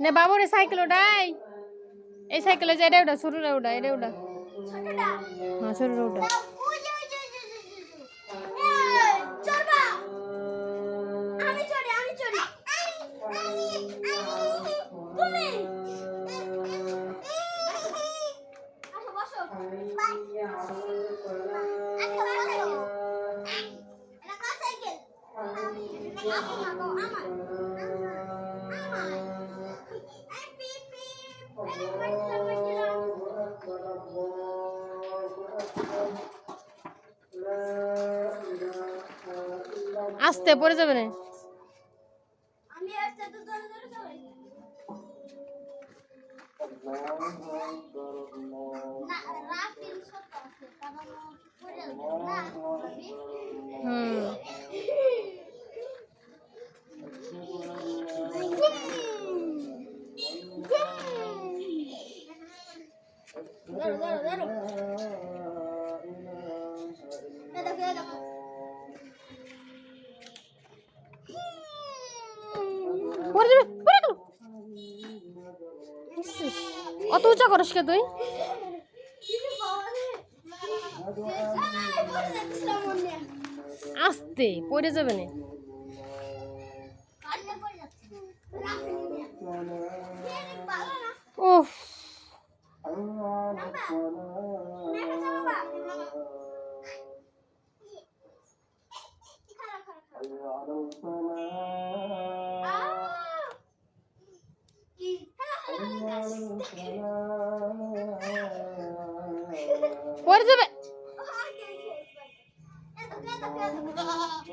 নে বাবুরে সাইকেল ওটাই এই সাইকেলে যে এটা ওটা ছোটটা ওটা এটা ওটা হ্যাঁ ছোটটা ওটা আস্তে পড়ে যাবে না। আমি হুম অত উঁচা করস কে তুই আস্তে পড়ে যাবে না। যাচ্ছে রাফিল নিয়ে পাগল না উফ পড়ে যাবে এই বলো, বলো। ওর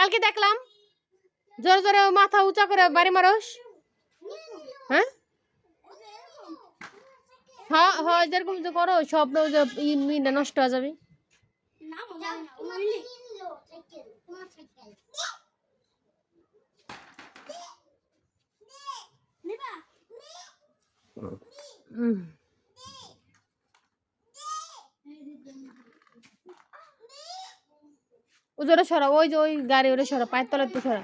কালকে দেখলাম জোরে জোরে মাথা উঁচা করে বাড়ি মারস হ্যাঁ হ্যাঁ হ্যাঁ যেরকম যে করো সব ইটা নষ্ট হয়ে যাবে উম। ও জোরে সরা ওই যে ওই গাড়ি ওরে সরা পায়ের তলে তো সরা।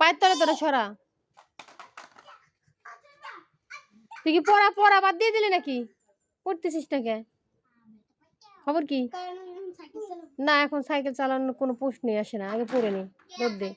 পায়ের তলে তোরা সরা। তুই কি পড়া পড়া বাদ দিয়ে দিলি নাকি? পড়তেছিস না কে? খবর কি? না এখন সাইকেল চালানোর কোনো প্রশ্নই আসে না আগে পড়ে নি রোদ দে।